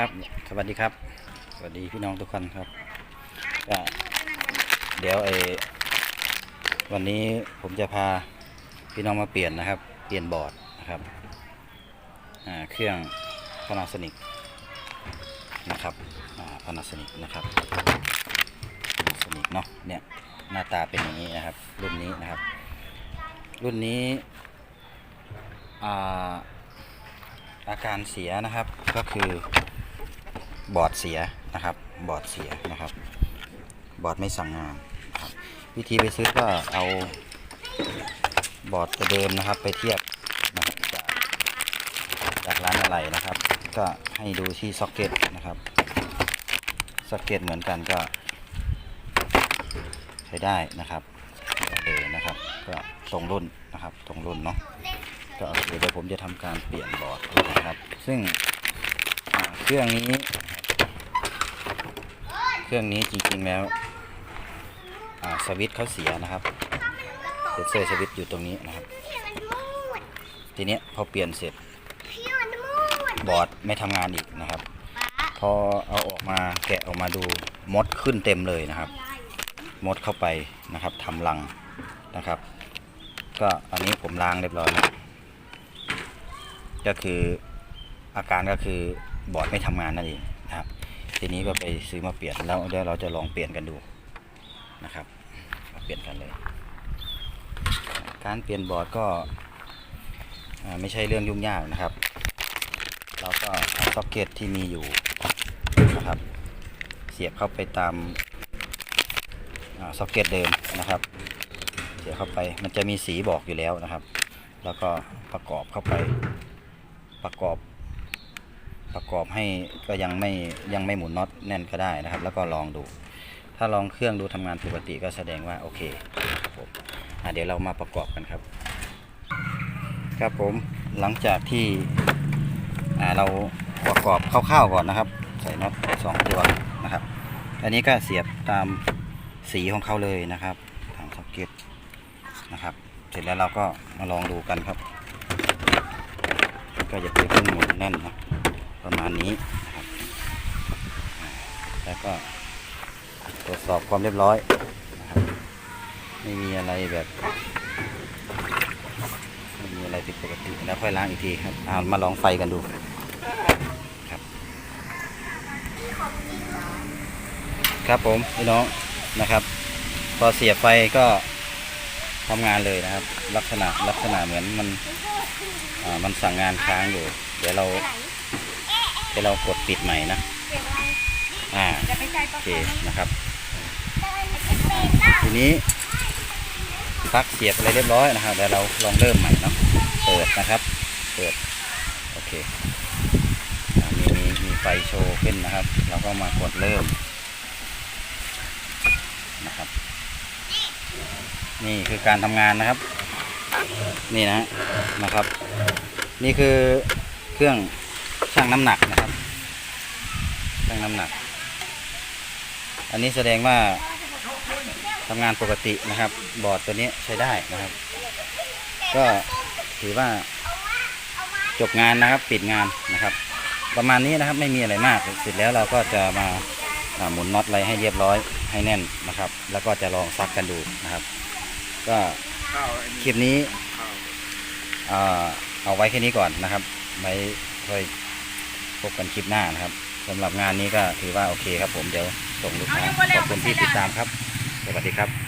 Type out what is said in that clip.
ครับสวัสดีครับ สวัสดีพี่น้องทุกคนครับก็เดี๋ยวไอ้วันนี้ผมจะพาพี่น้องมาเปลี่ยนนะครับ เปลี่ยนบอร์ดนะครับเครื่อง Panasonic นะครับอ่า Panasonic นะครับ Panasonic เนาะเนี่ยหน้าตาเป็นอย่างนี้นะครับ รุ่นนี้นะครับ รุ่นนี้อาอาการเสียนะครับก็คือ บอร์ดเสียนะครับ บอร์ดเสียนะครับ บอร์ดไม่สั่งงานครับวิธีไปซื้อก็เอาบอร์ดตัวเดิมนะครับ ไปเทียบนะครับจากจากร้านอะไรนะครับ ก็ให้ดูที่ซ็อกเก็ตนะครับซ็อกเก็ตเหมือนกันก็ ใช้ได้นะครับได้เลยนะครับก็ตรงรุ่นนะครับตรงรุ่นเนาะก็โอเดี๋ยวผมจะทำการเปลี่ยนบอร์ดนะครับ ซึ่งเครื่องนี้ รื่องนี้จริงๆแล้วสวิตช์เขาเสียนะครับเซนเซอร์สวิตช์อยู่ตรงนี้นะครับ ทีนี้พอเปลี่ยนเสร็จบอร์ดไม่ทำงานอีกนะครับ พอเอาออกมาแกะออกมาดูมดขึ้นเต็มเลยนะครับ มดเข้าไปนะครับทำรังนะครับ ก็อันนี้ผมล้างเรียบร้อยแล้วก็คืออาการก็คือบอร์ดไม่ทำงานนั่นเองนะครับ ทีนี้ก็ไปซื้อมาเปลี่ยนแล้วเดี๋ยวเราจะลองเปลี่ยนกันดูนะครับมาเปลี่ยนกันเลย การเปลี่ยนบอร์ดก็ไม่ใช่เรื่องยุ่งยากนะครับ เราก็เอาซ็อกเก็ตที่มีอยู่นะครับ เสียบเข้าไปตามซ็อกเก็ตเดิมนะครับ เสียบเข้าไปมันจะมีสีบอกอยู่แล้วนะครับ แล้วก็ประกอบเข้าไปประกอบ ประกอบให้ก็ยังไม่ยังไม่หมุนน็อตแน่นก็ได้นะครับ แล้วก็ลองดู ถ้าลองเครื่องดูทำงานปกติก็แสดงว่าโอเคครับผมเดี๋ยวเรามาประกอบกันครับ ครับผมหลังจากที่เราประกอบคร่าวๆก่อนนะครับ ใส่น็อตสองตัวนะครับ อันนี้ก็เสียบตามสีของเขาเลยนะครับทางซ็อกเก็ตนะครับ เสร็จแล้วเราก็มาลองดูกันครับ ก็จะเป็นเครื่องหมุนแน่นนะ ประมาณนี้นะครับแล้วก็ตรวจสอบความเรียบร้อยนะครับไม่มีอะไรแบบไม่มีอะไรผิดปกติแล้วค่อยล้างอีกทีครับเอามาลองไฟกันดูครับ ครับผมพี่น้องนะครับ พอเสียบไฟก็ทำงานเลยนะครับ ลักษณะลักษณะเหมือนมันมันสั่งงานค้างอยู่ เดี๋ยวเรา ดี๋ยวเรากดปิดใหม่นะอ่าโอเคนะครับ ทีนี้ปลั๊กเสียบอะไรเรียบร้อยนะครับเดี๋ยวเราลองเริ่มใหม่เนาะเปิดนะครับ เปิดโอเคมีมีมีไฟโชว์ขึ้นนะครับ เราก็มากดเริ่มนะครับ นี่คือการทำงานนะครับ นี่นะนะครับ นี่คือเครื่อง ชั่งน้ำหนักนะครับชั่งน้ำหนัก อันนี้แสดงว่าทำงานปกตินะครับ บอร์ดตัวนี้ใช้ได้นะครับ ก็ถือว่าจบงานนะครับปิดงานนะครับ ประมาณนี้นะครับไม่มีอะไรมากเสร็จแล้วเราก็จะมาหมุนน็อตอะไรให้เรียบร้อยให้แน่นนะครับ แล้วก็จะลองซักกันดูนะครับ ก็คลิปนี้เอาไว้แค่นี้ก่อนนะครับ ไว้ค่อย พบกันคลิปหน้านะครับสำหรับงานนี้ก็ถือว่าโอเคครับผมเดี๋ยวส่งลูกค้าขอบคุณที่ติดตามครับ สวัสดีครับ